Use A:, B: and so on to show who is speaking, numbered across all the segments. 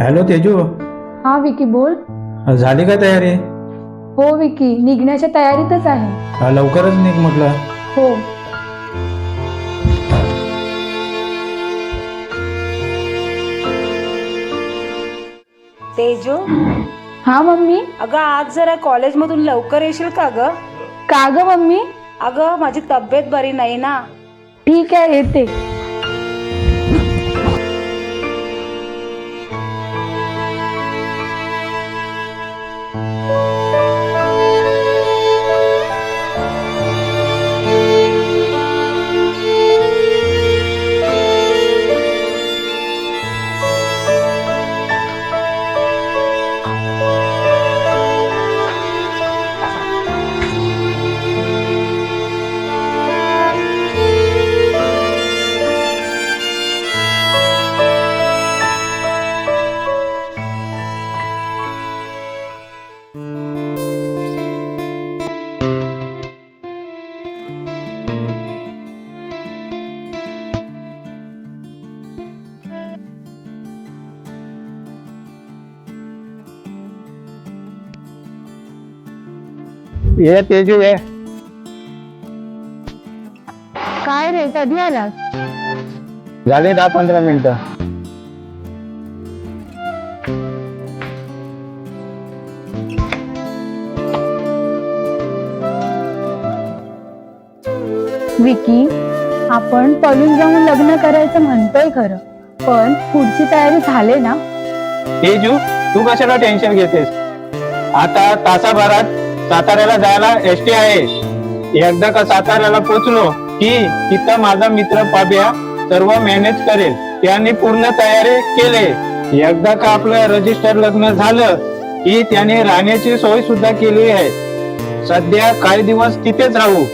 A: Hello Teju.
B: हा विकी बोल.
A: झाली का तयारी?
B: हो विकी निघण्याच्या तयारीतच आहे.
A: हा, लवकरच निघ म्हटलं.
B: हो.
C: तेजू?
B: हा मम्मी?
C: अगं आज जरा कॉलेजमधून लवकर येशील का ग?
B: का ग मम्मी?
C: अगं माझी तब्येत बरी नाही ना.
B: ठीक आहे येते.
A: ये तेजू ये.
B: काय रे कधी आलास?
A: झाले दहा पंधरा मिनिटं.
B: विकी आपण पळून जाऊन लग्न करायचं म्हणतोय खरं पण पुढची तयारी झाले ना?
A: तेजू तू कशाला टेन्शन घेतेस? आता तासाभरात साताऱ्याला जायला एस टी आहे. एकदा का साताऱ्याला पोचलो की तिथं माझा मित्र पाब्या सर्व मॅनेज करेल. त्याने पूर्ण तयारी केले. एकदा का आपलं रजिस्टर लग्न झालं की त्याने राहण्याची सोय सुद्धा केली आहे. सध्या काही दिवस तिथेच राहू.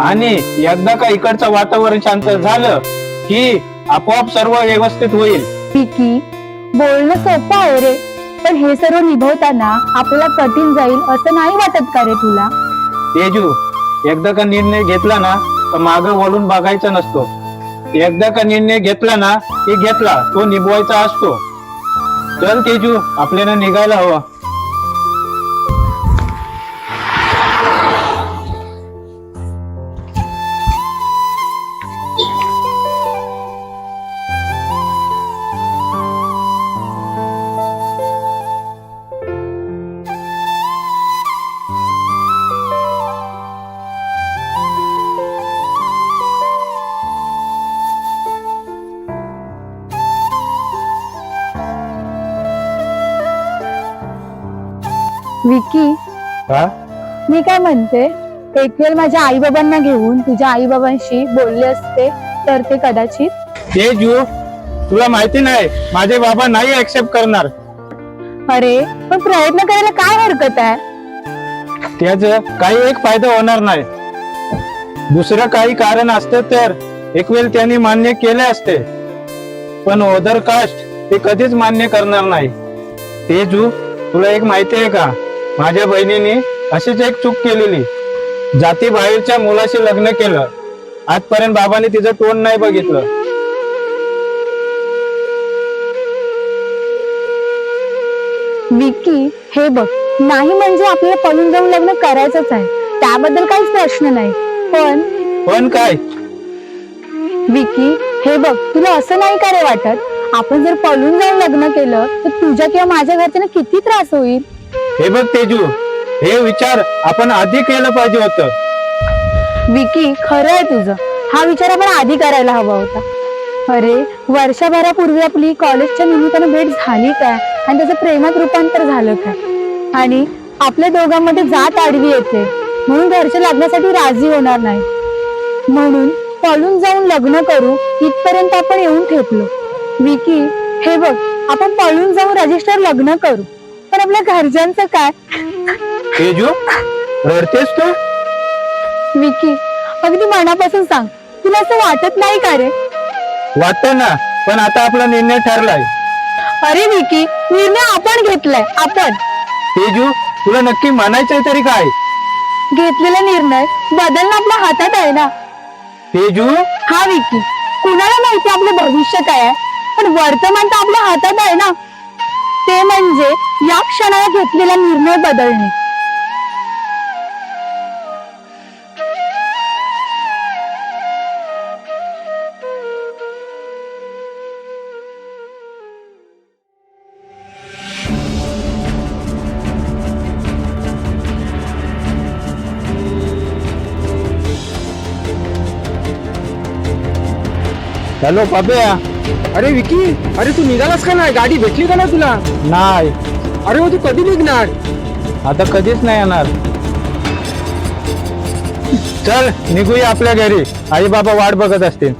A: आणि एकदा का इकडचं वातावरण शांत झालं की आपोआप सर्व व्यवस्थित होईल.
B: बोलणं सोपं आहे रे. पण हे सर्व निभवताना आपल्याला कठीण जाईल असं नाही वाटत का रे तुला?
A: तेजू एकदा का निर्णय घेतला ना तर माग वळून बघायचा नसतो. एकदा का निर्णय घेतला ना की घेतला तो निभवायचा असतो. चल तेजू आपल्याला निघायला हवं.
B: विकी.
A: हा?
B: मी काय म्हणते एक वेळ माझ्या आई बाबांना घेऊन तुझ्या आई बाबांशी बोलले असते तर ते कदाचित
A: तेजू तुला माहिती नाही माझे बाबा नाही ऍक्सेप्ट करणार.
B: अरे पण प्रयत्न करायला काय हरकत आहे?
A: त्याच काही एक फायदा होणार नाही. दुसरं काही कारण असतं तर एक वेळ त्यांनी मान्य केले असते. पण ओदर कास्ट ते कधीच मान्य करणार नाही. तेजू तुला एक माहिती आहे का? माझ्या बहिणीने अशीच एक चूक केलेली. जाती बाहेरच्या मुलाशी लग्न केलं. आजपर्यंत बाबांनी तिचं तोंड नाही बघितलं.
B: विकी हे बघ नाही म्हणजे आपल्याला पळून जाऊन लग्न करायचंच आहे. त्याबद्दल काहीच प्रश्न नाही. पण
A: पण काय?
B: विकी हे बघ तुला असं नाही का रे वाटत? आपण जर पळून जाऊन लग्न केलं तर तुझ्या किंवा माझ्या घरच्यांना किती त्रास होईल?
A: हे बघ तेजू हे विचार आपण आधी केलं पाहिजे होतं.
B: विकी खरं आहे तुझं. हा विचार आपण आधी करायला हवा होता. अरे वर्षभरापूर्वी आपली कॉलेजच्या निमित्तानं भेट झाली काय? आणि त्याचं प्रेमात रूपांतर झालं काय? आणि आपल्या दोघांमध्ये जात आडवी येते. म्हणून घरच्या लग्नासाठी राजी होणार नाही. म्हणून पळून जाऊन लग्न करू इथपर्यंत आपण येऊन ठेपलो. विकी हे बघ आपण पळून जाऊन रजिस्टर लग्न करू. पण आपल्या घरच्यांचं काय?
A: तेजू रडतेस तू?
B: विकी अगदी मनापासून सांग तुला असं वाटत नाही का रे?
A: वाटतं ना पण आता आपला निर्णय ठरलाय.
B: अरे विकी निर्णय आपण घेतलाय आपण.
A: तेजू तुला नक्की म्हणायचंय तरी काय?
B: घेतलेला निर्णय बदलणं आपल्या हातात आहे ना.
A: तेजू?
B: हा विकी कुणाला माहिती आपलं भविष्य काय आहे? पण वर्तमान तर आपल्या हातात आहे ना. ते म्हणजे या क्षणाला घेतलेला निर्णय बदलणे.
A: हॅलो पाप्या.
D: अरे विकी अरे तू निघालास का नाही? गाडी भेटली का ना तुला?
A: नाही.
D: अरे मग तू कधी निघणार?
A: आता कधीच नाही येणार. चल निघूया आपल्या घरी. आई बाबा वाट बघत असतील.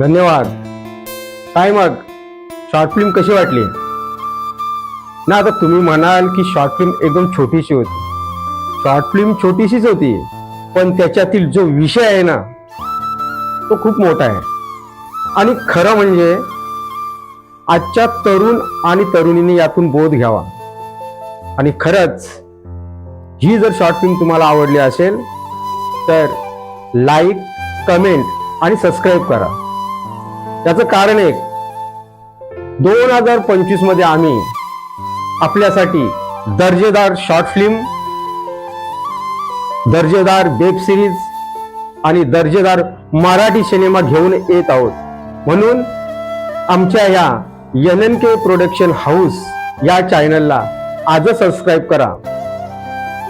D: धन्यवाद. काय मग? शॉर्ट फिल्म कशी वाटली? ना आता तुम्ही म्हणाल की शॉर्ट फिल्म एकदम छोटीशी होती. शॉर्ट फिल्म छोटीशीच होती पण त्याच्यातील जो विषय आहे ना तो खूप मोठा आहे. आणि खरं म्हणजे आजच्या तरुण आणि तरुणींनी यातून बोध घ्यावा. आणि खरंच ही जर शॉर्ट फिल्म तुम्हाला आवडली असेल तर लाईक कमेंट आणि सबस्क्राईब करा. त्याचं कारण एक दोन हजार पंचवीसमध्ये आम्ही आपल्यासाठी दर्जेदार शॉर्ट फिल्म दर्जेदार वेब सिरीज आणि दर्जेदार मराठी सिनेमा घेऊन येत आहोत. म्हणून आमच्या या N N K production house या चॅनलला आजच सबस्क्राईब करा.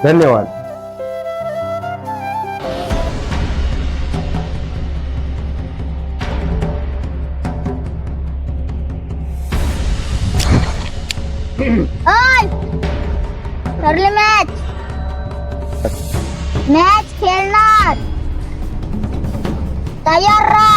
D: धन्यवाद.
E: ওই ধরলে ম্যাচ ম্যাচ খেলনার তৈয়ার রা